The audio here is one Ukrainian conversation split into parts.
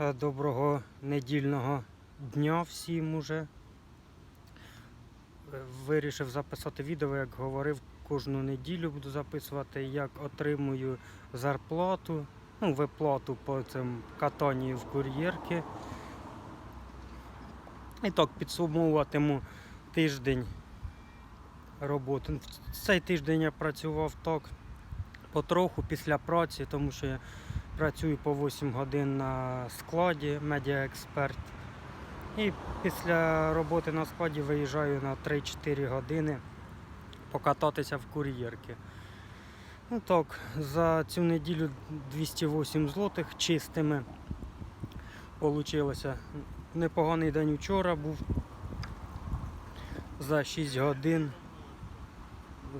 Е, Доброго недільного дня всім уже. Е, Вирішив записати відео, як говорив, кожну неділю буду записувати, як отримую зарплату, ну, виплату по цим катанню в кур'єрки. І так підсумовуватиму тиждень роботи. Цей тиждень я працював так потроху після праці, тому що я працюю по 8 годин на складі, медіаексперт. І після роботи на складі виїжджаю на 3-4 години покататися в кур'єрки. Ну так, за цю неділю 208 злотих чистими получилося. Непоганий день вчора був. За 6 годин.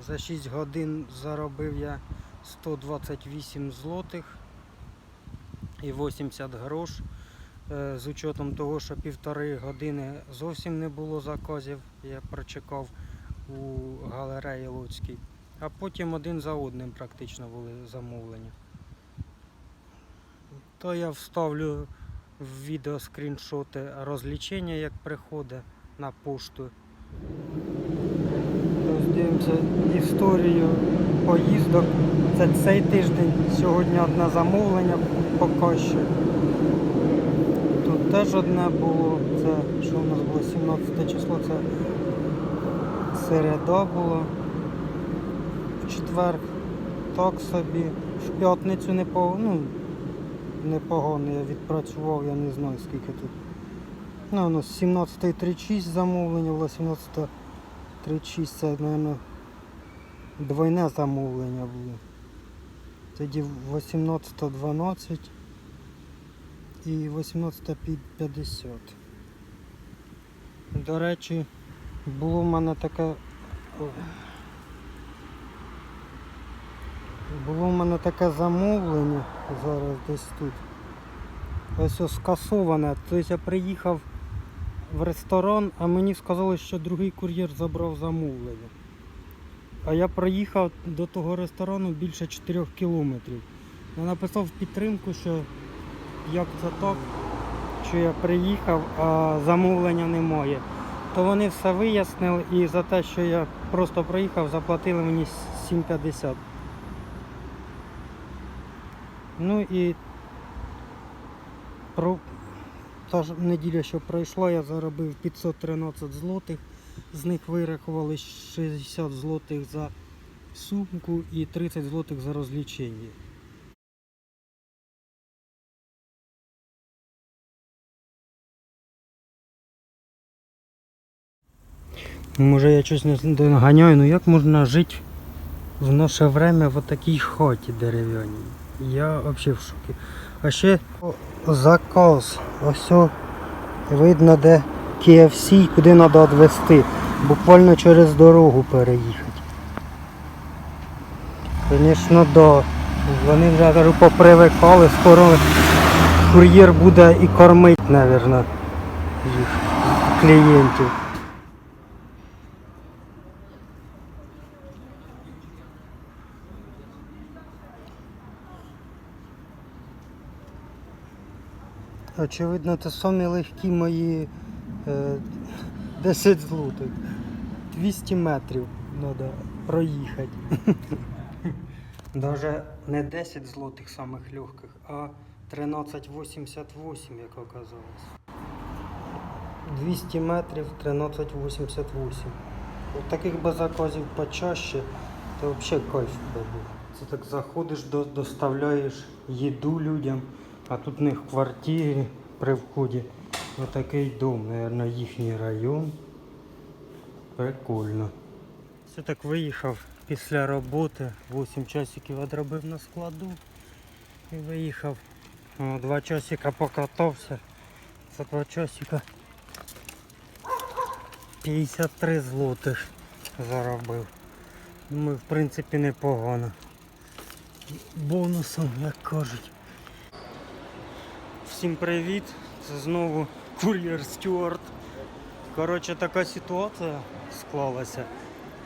За 6 годин заробив я 128 злотих і 80 грош. Е, З учетом того, що півтори години зовсім не було заказів, я прочекав у галереї Луцькій. А потім один за одним практично були замовлення. То я вставлю в відео скріншоти розлічення, як приходить на пошту. Дивимося історію поїздок. Це цей тиждень. Сьогодні одне замовлення поки що. Тут теж одне було. Це що у нас було 17 число, це середа було. В четвер так собі. В п'ятницю не по, ну, непогано я відпрацював, я не знаю скільки тут. Ну, у нас 17.36 замовлення, було 17.36 це, мабуть, двойне замовлення було. Тоді 18.12 і 18.50. До речі, було в мене таке. Було в мене таке замовлення зараз десь тут. Ось ось скасоване. Тобто я приїхав в ресторан, а мені сказали, що другий кур'єр забрав замовлення. А я проїхав до того ресторану більше 4 кілометрів. Я написав підтримку, що як це так, що я приїхав, а замовлення немає. То вони все вияснили і за те, що я просто проїхав, заплатили мені 7,50. Ну і про та ж неділя, що пройшла, я заробив 513 злотих. З них вирахували 60 злотих за сумку і 30 злотих за розлічення. Може я щось не доганяю, ну як можна жити в наше время в такій хаті дерев'яній? Я взагалі в шокі. А ще заказ. Ось видно де KFC, куди треба відвезти. Буквально через дорогу переїхати. Звісно, да. Вони вже кажу, попривикали, скоро кур'єр буде і кормити, мабуть, їх клієнтів. Очевидно, це самі легкі мої е, 10 злотих. 200 метрів треба проїхати. Даже не 10 злотих самих легких, а 13,88, як оказалось. 200 метрів 13,88. От таких би заказів почаще, то взагалі кайф би був. Це так заходиш, до- доставляєш їду людям, а тут в них в квартирі при вході отакий дом, мабуть, їхній район. Прикольно. Все так виїхав після роботи, 8 часиків відробив на складу і виїхав. Два часика покатався. За два часика 53 злотих заробив. Думаю, в принципі, непогано. Бонусом, як кажуть. Всім привіт! Це знову кур'єр Стюарт. Коротше, така ситуація склалася.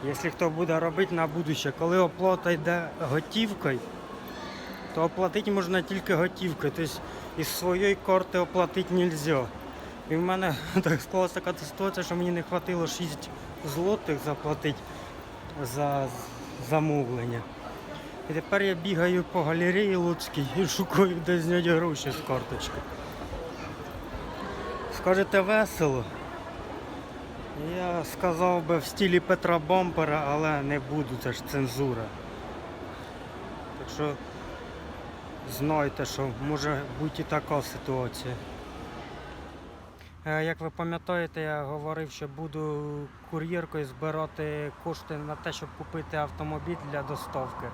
Якщо хто буде робити на будуще, коли оплата йде готівкою, то оплатити можна тільки готівкою. Тобто із своєї карти оплатити не можна. І в мене так склалася така ситуація, що мені не вистачило 6 злотих заплатити за замовлення. І тепер я бігаю по галереї Луцькій і шукаю, де зняти гроші з карточки. Скажете весело? Я сказав би в стилі Петра Бампера, але не буду, це ж цензура. Так що знайте, що може бути і така ситуація. Е, Як ви пам'ятаєте, я говорив, що буду кур'єркою збирати кошти на те, щоб купити автомобіль для доставки.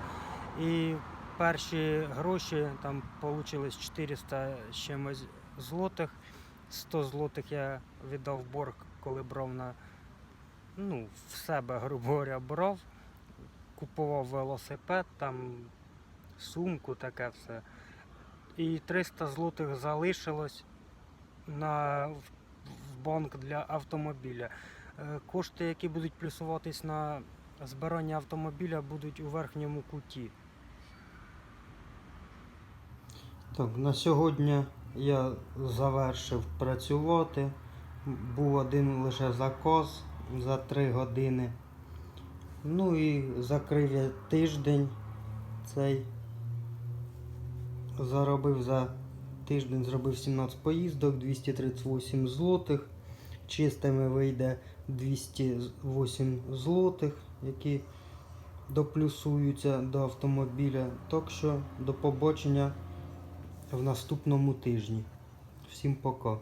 І перші гроші там вийшло 400 чимось злотих. 100 злотих я віддав борг, коли брав на ну, в себе, грубо говоря, брав, купував велосипед, там сумку, таке все. І 300 злотих залишилось на, в, банк для автомобіля. Е, Кошти, які будуть плюсуватись на збирання автомобіля, будуть у верхньому куті. Так, на сьогодні я завершив працювати. Був один лише заказ за 3 години. Ну і закрив я тиждень цей. Заробив за тиждень зробив 17 поїздок, 238 злотих. Чистими вийде 208 злотих, які доплюсуються до автомобіля. Так що до побачення в наступному тижні. Всім пока.